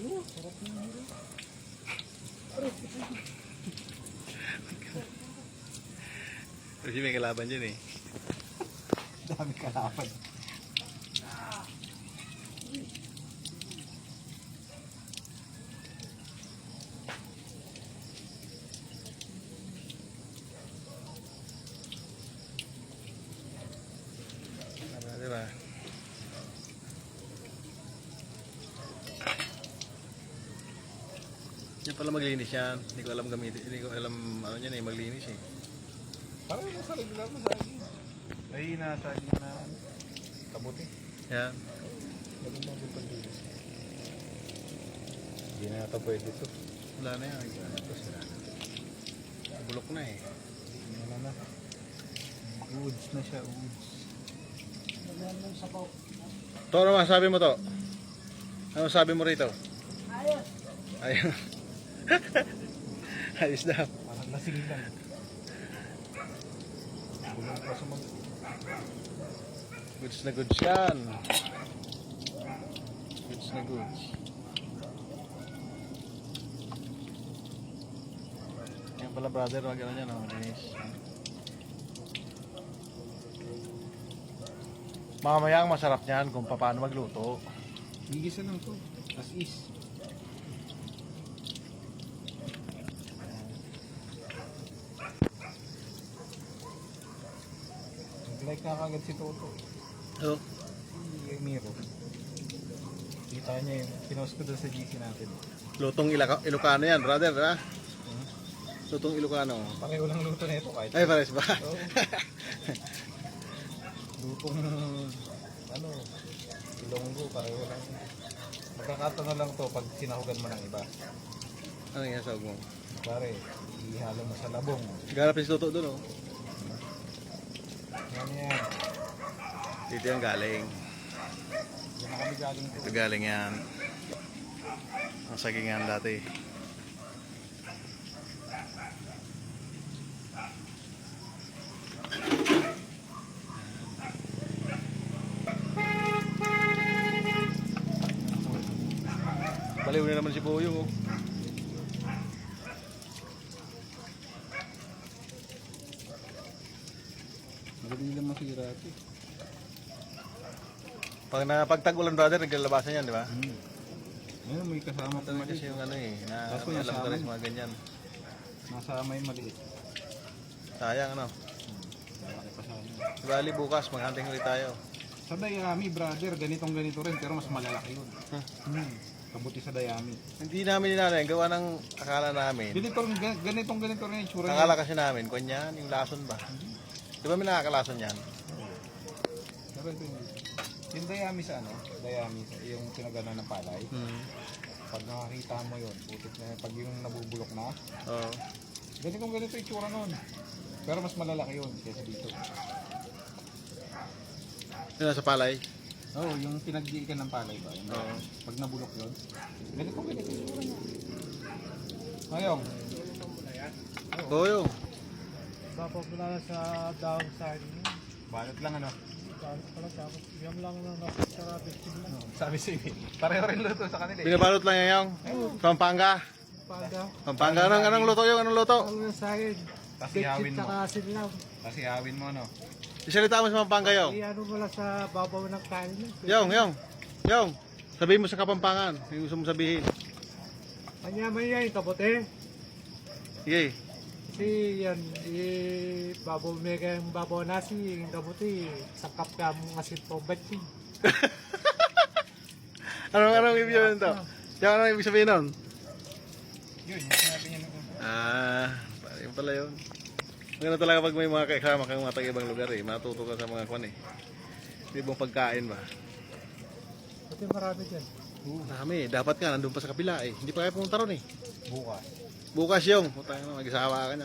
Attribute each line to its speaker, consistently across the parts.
Speaker 1: Oo, sarap ng hero.
Speaker 2: Kasi may kalaban dyan eh.
Speaker 1: Dami kalapan.
Speaker 2: Ano, di ba? Yan pala maglinis yan. Hindi ko alam gamitin. Hindi ko alam ano yan eh, maglinis eh.
Speaker 1: Parang nasa regular mo sa akin. Ay, nasa akin na kabuti.
Speaker 2: Yan.
Speaker 1: Ganun yung pag-ilis? Hindi na ito pwede ito.
Speaker 2: Wala na yan. Ito sila. Bulok na eh.
Speaker 1: Ano na? Woods na siya, woods.
Speaker 2: To, ano masabi mo to? Ano sabi mo rito? Ayos. Ayos. Ayos daw.
Speaker 1: Parang lasing lang. Bulong pa sa mga...
Speaker 2: Goods na goods yan. Goods na goods. Yan pala brother, wag ano yan, oh, linis. Mamaya ang masarap niyan kung paano magluto.
Speaker 1: Gigisa lang to. As is. Like na kagad si Toto.
Speaker 2: So,
Speaker 1: Si Miro. Kita niya yung pinost ko doon sa GC natin.
Speaker 2: lutong Ilaka, Ilocano yan, brother, ha? Lutong Ilocano.
Speaker 1: Pareho lang luto na ito kahit.
Speaker 2: Ay, pares ba?
Speaker 1: Oo. Lutong ano, ilonggo, pareho lang. Magkakataon na lang to pag sinahugan mo ng iba.
Speaker 2: ano yan sa mo?
Speaker 1: Pare, ihalo mo sa labong.
Speaker 2: Garap yung tuto doon, oh.
Speaker 1: Yan.
Speaker 2: Dito yung galing.
Speaker 1: Yan galing to.
Speaker 2: Ito galing yan. Ang sagingan dati. Baliw na naman si Boyong oh.
Speaker 1: Magaling naman si Irati.
Speaker 2: Pag napagtag ulan brother, naglalabasan yan, di ba?
Speaker 1: Hmm. Ayun, may kasama
Speaker 2: Ito
Speaker 1: pa
Speaker 2: kasi yung ano eh, na
Speaker 1: Kaso
Speaker 2: alam ko rin
Speaker 1: amin.
Speaker 2: sa mga ganyan.
Speaker 1: Nasama yung maliit.
Speaker 2: Sayang ano.
Speaker 1: Malaki pa sa amin.
Speaker 2: Bali bukas, maghunting ulit tayo.
Speaker 1: Sa Dayami, brother, ganitong ganito rin, pero mas malalaki yun.
Speaker 2: Huh?
Speaker 1: Hmm. Kabuti sa Dayami.
Speaker 2: Hindi namin inanay, gawa ng akala namin.
Speaker 1: Ganito, gan- ganitong ganito rin yung tsura
Speaker 2: Akala kasi namin, kunyan, yung lason ba? Di ba may nakakalason yan?
Speaker 1: Pero ito hindi. Yung Dayami sa ano, Dayami, sa- yung pinagana ng palay,
Speaker 2: Hmm.
Speaker 1: pag nakakita mo yun, putik na, pag yung nabubulok na,
Speaker 2: Oo.
Speaker 1: ganitong ganito yung tsura nun. Pero mas malalaki yun kaysa dito.
Speaker 2: Yun nasa palay.
Speaker 1: Oo, oh, yung pinagdiikan ng palay ba? Yung
Speaker 2: Oo.
Speaker 1: Pag nabulok yun, ganito yung tsura niya. Ngayong,
Speaker 2: Oo yung.
Speaker 3: Tapos wala na sa daong side niya.
Speaker 1: balot lang ano.
Speaker 3: Yam lang na napasarapit sila.
Speaker 1: Sabi si pareho rin luto sa kanila eh.
Speaker 2: Binabalot lang yan yung. Pampanga.
Speaker 3: Pada,
Speaker 2: Pampanga. Anong, anong luto yung? Anong luto?
Speaker 3: ang yung.
Speaker 1: Kasihawin
Speaker 3: Bitchit
Speaker 1: mo.
Speaker 3: lang.
Speaker 1: Kasihawin mo no.
Speaker 2: Isalita mo sa Pampanga yung.
Speaker 3: Iano mo lang sa babaw ng kain niya.
Speaker 2: Yung, yung. Yung. Sabihin mo sa Kapampangan. Yung gusto mo sabihin.
Speaker 3: Manyaman yan, kapote.
Speaker 2: Sige.
Speaker 3: Kasi yan, eh, babaw mega yung babaw nasi, yung kapote, sakap ka mong asin po batsi.
Speaker 2: Anong, anong ibig sabihin to? Yung anong ibig sabihin nun?
Speaker 1: Yun, yung sinabi niya nung
Speaker 2: Ah, yun pala yun. Maganda talaga pag may mga kasama kang mga taga-ibang lugar eh. Matuto ka sa mga kwan eh. Ibang pagkain ba?
Speaker 3: Pati marami dyan.
Speaker 2: Dami. Dapat nga, nandun pa sa kapila eh. Hindi pa kayo pumunta ron eh.
Speaker 1: bukas.
Speaker 2: Bukas yung. Putang na, mag-isawa ka.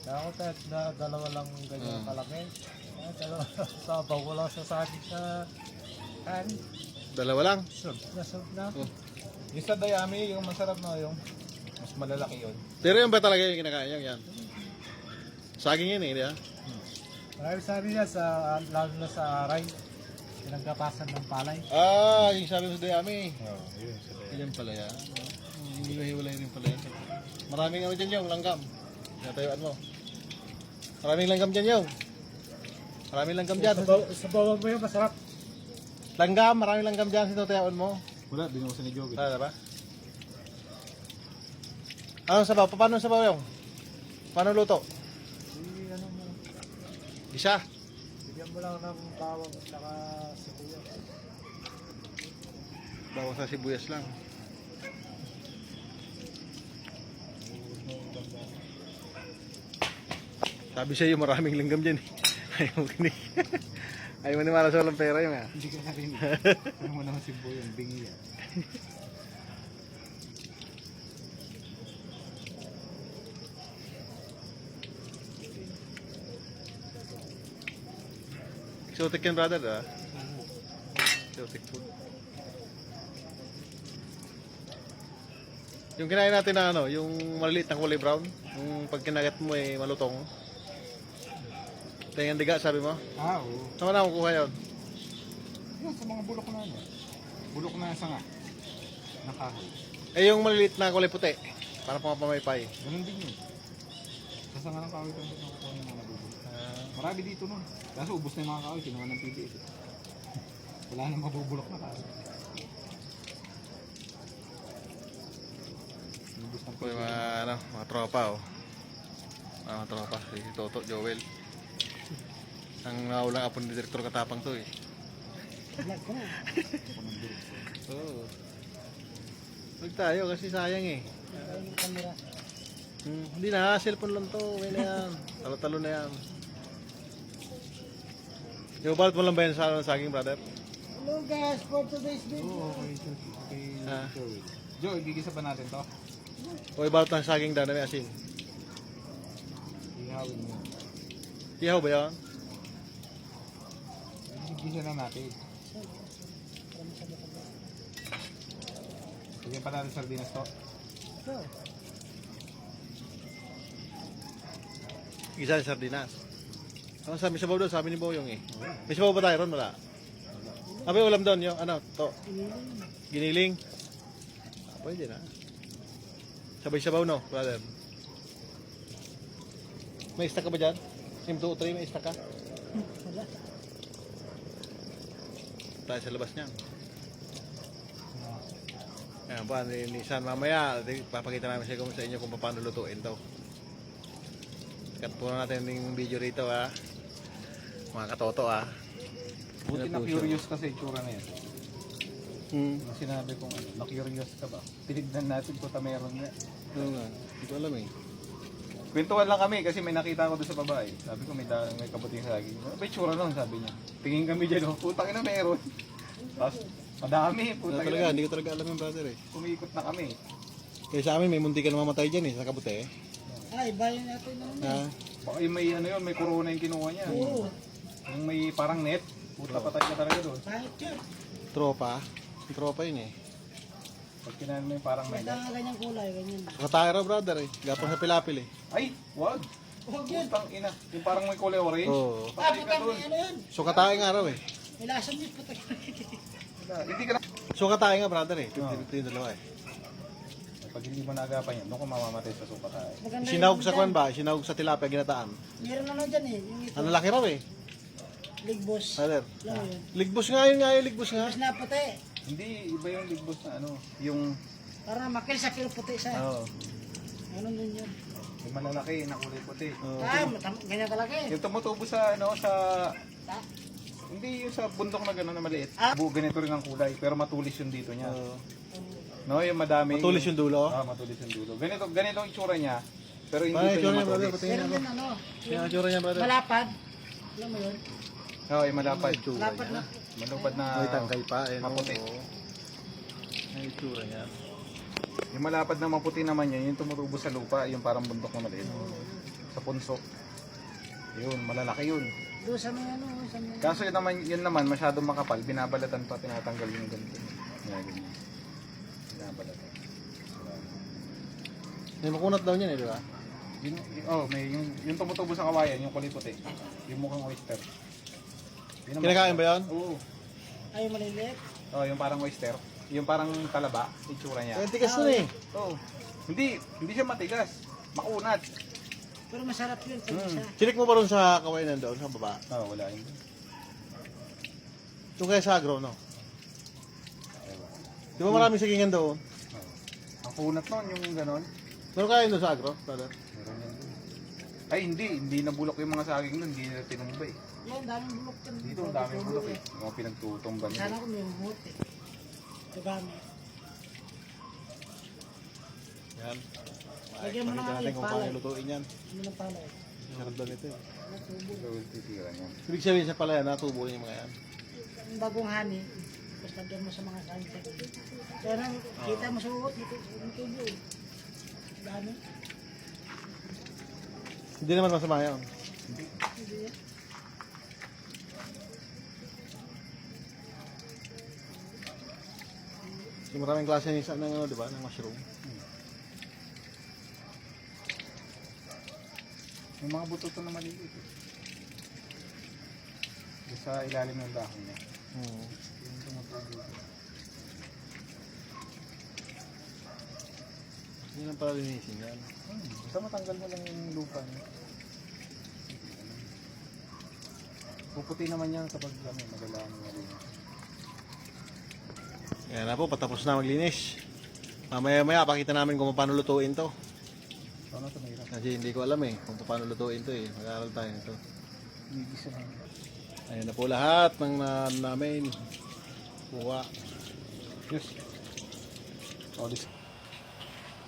Speaker 3: Kaya ako kahit na dalawa lang ganyan
Speaker 2: Hmm.
Speaker 3: kalaki. Ah, dalawa sa bago lang sa sabi sa kanin.
Speaker 2: Dalawa lang.
Speaker 3: Sub na sub na.
Speaker 2: Oh.
Speaker 1: Yung sa Dayami, yung masarap na yung mas malalaki yun.
Speaker 2: Pero yung ba talaga yung kinakain yung yan? Saging yun eh, di ba?
Speaker 3: Marami sabi niya sa lalo na sa aray. pinagkapasan ng palay.
Speaker 2: Ah, yung sabi mo sa Dayami.
Speaker 1: Oo, yun. Sila.
Speaker 2: Yan pala yan. Hiwa-hiwalay rin pala yan. Maraming ano dyan yung langgam. Natayuan mo. Maraming langgam dyan yung. Maraming langgam dyan.
Speaker 3: Sa, baw- sa bawang mo yun, masarap.
Speaker 2: Langgam, maraming langgam dyan sa tayuan mo.
Speaker 1: Wala, binuhusan ni Joey.
Speaker 2: Ano ba? Ano sabaw? Paano sabaw yung? Paano luto?
Speaker 3: Hindi, ano mo,
Speaker 2: Isa.
Speaker 3: bigyan mo lang ng bawang at saka sibuyas.
Speaker 2: Bawang sa sibuyas lang. Sabi sa'yo maraming langgam dyan eh. Ayaw mo kinig. Ayaw mo nimala sa walang pera yung ah.
Speaker 1: Hindi ka na rin. Ano mo naman si Boy, yung bingi yan.
Speaker 2: Exotic yan brother ah. Exotic food. Yung kinain natin na ano, yung maliliit na kulay brown, yung pag kinagat mo eh malutong. Tingnan diga sabi mo.
Speaker 1: Ah, oo.
Speaker 2: Saan na kukuha yun?
Speaker 1: Yun, sa mga bulok na ano. Bulok na sanga. Nakahoy.
Speaker 2: Eh yung maliliit na kulay puti. Para pumapamaypay.
Speaker 1: Ganun din yun. Sa sanga ng kahoy kami nakukuha yung mga nabubulok. Marami dito nun. Kaso ubos na yung mga kahoy, kinuha ng PDS. eh. Wala nang mabubulok na kahoy. Ubos ng
Speaker 2: Ito yung mga, ano, mga tropa oh. Mga tropa, si Toto, Joel. Ang naulang apo ni Direktor Katapang to eh. Oo. Huwag tayo kasi sayang eh. Hmm, hindi na, cellphone lang to. May na yan. Talo-talo na yan. Yung balat mo lang ba yan sa sa saging, brother?
Speaker 3: Hello guys, for today's
Speaker 1: Oo, okay. Okay,
Speaker 2: Ah.
Speaker 1: Joey. Joey, gigisa pa natin to.
Speaker 2: O ibalat ng saging daw na may asin.
Speaker 1: Ihawin mo.
Speaker 2: Ihaw ba yan?
Speaker 1: Gigisa na natin. Bigyan pa natin sardinas to.
Speaker 2: Isa sa sardinas. Ano sabi sa doon? Sabi ni Boyong eh. May sabaw ba tayo ron? Wala. Sabi ulam doon yung ano, to. Giniling. Ah, pwede na. Sabay sabaw no, brother. May istak ka ba dyan? Sim 2 3, may istak ka?
Speaker 3: Wala.
Speaker 2: Tayo sa labas niyan. Ayan pa, ni, ni San mamaya, papakita namin sa, sa inyo kung paano lutuin to. Cut po natin yung video rito ha. Mga katoto ha.
Speaker 1: Buti na curious kasi itsura na yan.
Speaker 2: Hmm.
Speaker 1: Nung sinabi kong ano, na-curious ka ba? Tinignan natin kung ta meron nga.
Speaker 2: Oo nga. Hindi ko alam eh.
Speaker 1: Kwentuhan lang kami kasi may nakita ko doon sa babae. Sabi ko may, da- may kabuting saging. May tsura nun, sabi niya. Tingin kami dyan, oh, putang ina meron. Tapos, madami,
Speaker 2: Wala
Speaker 1: putang
Speaker 2: talaga,
Speaker 1: ina.
Speaker 2: hindi ko talaga alam yung brother eh.
Speaker 1: Kumikot na kami.
Speaker 2: Kaya sa amin may munti ka na mamatay dyan eh, sa kabute eh.
Speaker 3: Ay, bayan natin naman.
Speaker 2: Ha?
Speaker 1: Baka yung may ano yun, may corona yung kinuha niya.
Speaker 3: Oo,
Speaker 1: Yung may parang net, puta patay ka talaga doon.
Speaker 3: kahit yun.
Speaker 2: Tropa. Yung tropa yun eh.
Speaker 1: Pag kinain mo yung parang may net.
Speaker 3: nga ganyang kulay, ganyan.
Speaker 2: Katay raw brother eh. Gapang sa pilapil eh.
Speaker 1: Ay, wag.
Speaker 3: Huwag yun.
Speaker 1: Putang ina. Yung parang may kulay orange.
Speaker 2: Oo.
Speaker 3: Ah,
Speaker 1: Patay ka
Speaker 3: putang
Speaker 1: doon.
Speaker 3: ano yun?
Speaker 2: Nga raw eh.
Speaker 3: May lasang yun, putang.
Speaker 1: Wala, Hindi ka na.
Speaker 2: So katay nga brother eh.
Speaker 1: Oo.
Speaker 2: 50-50 yung dalawa eh.
Speaker 1: Pag hindi mo nagapan yan, doon ka mamamatay sa suka tayo.
Speaker 3: Maganda
Speaker 2: Sinahog
Speaker 3: yun
Speaker 2: sa
Speaker 3: dyan.
Speaker 2: kwan ba? Sinahog sa tilapia ginataan.
Speaker 3: Meron ano dyan eh, yung ito.
Speaker 2: Ang laki raw eh.
Speaker 3: Ligbos.
Speaker 2: Brother.
Speaker 3: Alam mo yun?
Speaker 2: Ligbos nga yun nga yun, ligbos nga.
Speaker 3: Mas na puti.
Speaker 1: Hindi, iba yung ligbos na ano. Yung,
Speaker 3: Para makil sa kilo puti sa.
Speaker 1: oh,
Speaker 3: Ano nun yun?
Speaker 1: yung malalaki na kulay puti.
Speaker 2: Oo.
Speaker 3: Ah, matam- ganyan talaga eh.
Speaker 1: Yung tumutubo sa, ano, sa,
Speaker 3: Ta-
Speaker 1: hindi yung sa bundok na gano'n na maliit.
Speaker 3: Ah.
Speaker 1: Bu, ganito rin ang kulay, pero matulis yung dito niya.
Speaker 2: Oo.
Speaker 1: No, yung madami.
Speaker 2: Matulis yung dulo.
Speaker 1: Ah, matulis yung dulo. Ganito, ganito ang itsura niya. Pero hindi
Speaker 2: Paano
Speaker 1: ito
Speaker 2: yung
Speaker 1: yung
Speaker 2: niya brother?
Speaker 1: matulis.
Speaker 2: Patingin
Speaker 3: Meron
Speaker 2: ako.
Speaker 3: din ano,
Speaker 2: Yan ang tsura niya brother.
Speaker 3: malapad. Alam mo yun?
Speaker 1: Oo, yung malapad.
Speaker 3: Malapad na.
Speaker 1: Malupad na.
Speaker 2: May tangkay pa eh. no?
Speaker 1: maputi.
Speaker 2: Ay, tsura niya.
Speaker 1: Yung malapad na maputi naman yun, yung tumutubo sa lupa, yung parang bundok na maliit. Sa punso. Yun, malalaki yun.
Speaker 3: Doon sa mga ano, sa mga...
Speaker 1: Kaso yun naman, yun naman masyadong makapal, binabalatan pa, tinatanggal yung ganito. Yan, ganyan. Binabalatan.
Speaker 2: May makunat daw niyan eh, di ba?
Speaker 1: Yun, y- oh, may yung, yung tumutubo sa kawayan, yung kulay puti. Yung mukhang oyster. Yun ang
Speaker 2: Kinakain ba yan?
Speaker 1: Oo.
Speaker 4: Ay, maliliit.
Speaker 1: Oh, yung parang oyster. Yung parang talaba, itsura niya.
Speaker 2: Kaya tigas na eh.
Speaker 1: Oh. Hindi, hindi siya matigas. Makunat.
Speaker 4: Pero masarap yun. Pag
Speaker 1: Mm.
Speaker 4: isa.
Speaker 2: Chinik mo pa rin sa kawainan doon, sa baba.
Speaker 1: Oh, wala yun.
Speaker 2: Yung kaya sa agro, no? Di ba maraming sagingan doon?
Speaker 1: Oh. Ang kunat nun, yung ganon.
Speaker 2: Pero kaya yun doon sa agro, brother?
Speaker 1: Ay, hindi. Hindi nabulok yung mga saging nun. Hindi nila tinumbay.
Speaker 4: Yan, daming bulok yan.
Speaker 1: Dito, ang daming bulok eh. Mga pinagtutumban
Speaker 4: Sana
Speaker 1: nila.
Speaker 4: ko may humot eh. Dami.
Speaker 2: Yan.
Speaker 4: Lagyan mo na nga yung
Speaker 2: kung
Speaker 4: palay.
Speaker 2: paano lutuin yan.
Speaker 4: Ano ng palay?
Speaker 2: Sarap daw nito eh.
Speaker 1: So, titira niya.
Speaker 2: Ibig sabihin sa pala yan, natubo niya yung mga yan.
Speaker 4: Ang bagong honey, tapos lagyan mo sa mga kain sa Kaya nang kita mo sa uot, ito yung tubo eh. Dami.
Speaker 2: Hindi naman masama yan. Yung maraming klase ng ng ano, di ba? Ng mushroom.
Speaker 1: Yung mga buto to na maliliit eh. Yung Sa ilalim ng dahon niya.
Speaker 2: Hmm.
Speaker 1: Yung tumutubo.
Speaker 2: Hindi lang pala linisin yan.
Speaker 1: Hmm, basta matanggal mo lang yung lupa niya. Puputi naman yan kapag ano, magalaan mo rin.
Speaker 2: Yan na po, patapos na maglinis. Mamaya maya, pakita namin kung paano lutuin to.
Speaker 1: Ano ito mahirap?
Speaker 2: Kasi hindi ko alam eh, kung paano lutuin to eh. Mag-aaral tayo nito.
Speaker 1: Lang.
Speaker 2: Ayan na po lahat ng na, namin. Kuha.
Speaker 1: Yes. Oh, this.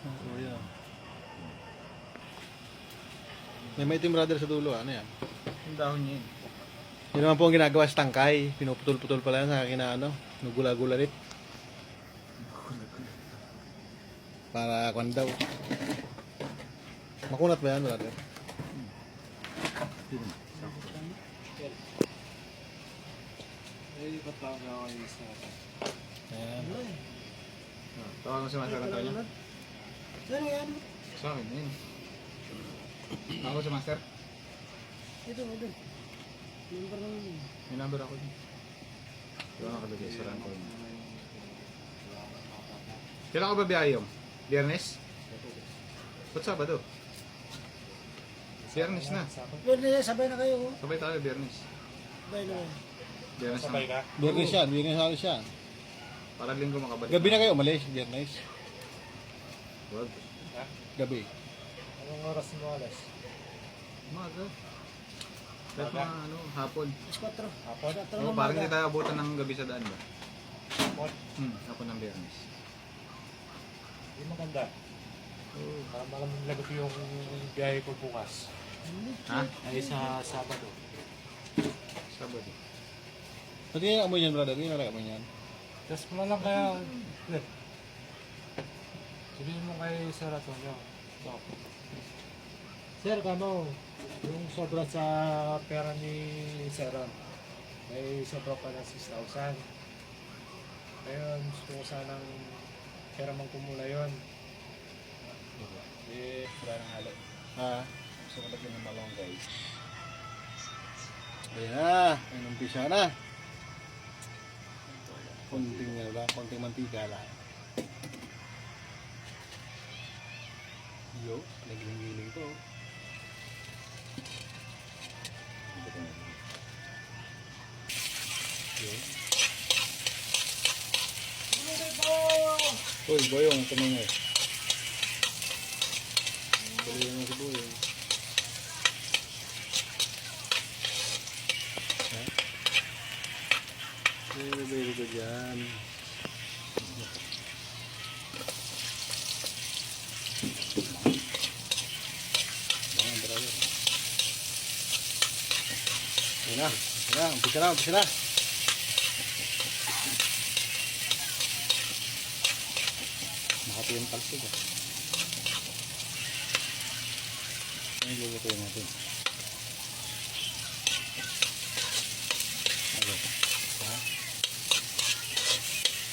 Speaker 2: Oh, yan. May maitim brother sa dulo, ano yan?
Speaker 1: Yung dahon niya yun.
Speaker 2: Yun naman po ang ginagawa sa tangkay. Pinuputol-putol pala yan sa akin na ano, nugula-gula rin. Para kwan daw. Makunat ba yan, brother? Ayan.
Speaker 1: Tawag mo si Master Antonio.
Speaker 4: Pero yan,
Speaker 1: Sa akin yun. Tawag ko si Master.
Speaker 4: ito, ito. Number na yun.
Speaker 1: May number ako din. Diba nakalagay sa Antonio. Kailan ka ba biyayong? Biyernes? Ba't Sabado? Biyernes na.
Speaker 4: Na sabay na kayo. oh.
Speaker 1: Sabay tayo, Biyernes.
Speaker 4: Sabay na.
Speaker 1: Biyernes na.
Speaker 2: Biyernes yan, biyernes alis yan.
Speaker 1: Para linggo makabalik.
Speaker 2: Gabi na kayo umalis, biyernes.
Speaker 1: Wag.
Speaker 2: Gabi.
Speaker 3: Anong oras mo alas?
Speaker 1: Umaga. Kahit mga ano, hapon.
Speaker 4: Alas 4.
Speaker 3: Hapon?
Speaker 4: Alas 4
Speaker 1: Oo,
Speaker 4: ng
Speaker 1: parang hindi tayo abutan ng gabi sa daan ba?
Speaker 3: Hapon?
Speaker 1: Hmm, hapon ng Biyernes.
Speaker 3: Hindi maganda.
Speaker 1: Oo.
Speaker 3: Para malamang lagot yung biyahe ko bukas.
Speaker 1: Ha?
Speaker 3: Ay sa Sabado.
Speaker 1: Sabado.
Speaker 2: Pati yung amoy niyan, brother. Yung nalagay amoy niyan.
Speaker 3: Tapos mo lang kaya... Sabihin mo kay Sir Antonio. So, Sir, kamo, yung sobra sa pera ni Sir, may sobra pa ng 6,000. Ngayon, gusto ko sanang pera mang kumula yun. Eh,
Speaker 1: Wala nang halo.
Speaker 2: Ha?
Speaker 1: Gusto ko lagyan ng malong guys.
Speaker 2: Ayan na. Ayan, umpisa na. Konting, ano lang, konting mantika lang. Yo, nagiling-giling to. Yo.
Speaker 1: Uy, boyong, tumingin.
Speaker 2: Tuloy mo si Boy. Very, very good yan. Bangan, brother. Ayan na, umpisa na, umpisa na. Makati yung talsig ah. Yung lulutuin natin? Ano? Ha?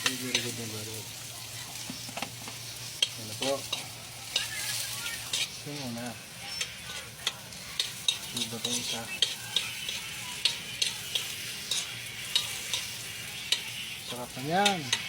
Speaker 2: Very, very good yung brother. Ano po? Ito muna. Suba to isa. Sarap na yan.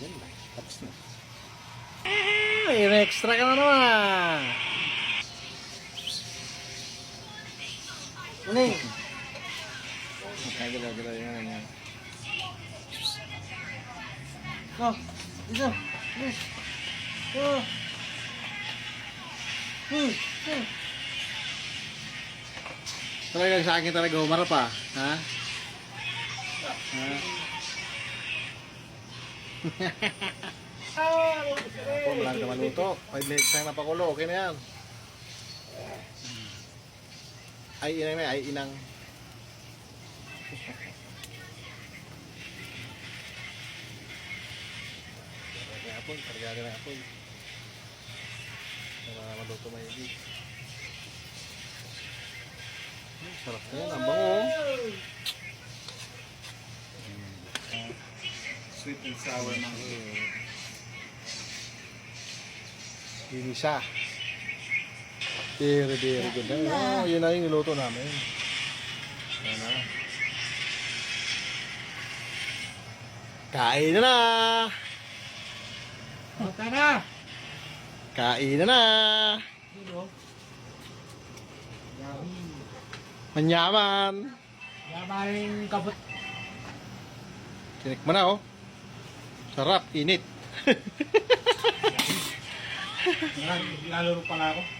Speaker 2: Yan lang. Tapos na. May extra ka na naman.
Speaker 3: Uling!
Speaker 2: Nagala-gala yan yan.
Speaker 3: No! Dito! Please! Oh! Hmm! Hmm!
Speaker 2: Talagang sa akin talaga humarap ah. Ha? Ha? Ako, wala ka maluto. 5 minutes lang napakulo. Okay na yan. Ay, inang na. Ay, inang. Apol. Karagay na apol. Para maluto may hindi. Sarap na yan. Ang bango.
Speaker 1: Sweet and sour na.
Speaker 2: Ginisa. Very, very good. Oh, yun na yung niluto namin. Yan na. Kain na na!
Speaker 3: Punta na!
Speaker 2: Kain na na! Manyaman!
Speaker 3: Yamaing kabut.
Speaker 2: Tinikman na oh. Sarap, init.
Speaker 3: Lalo pala ako.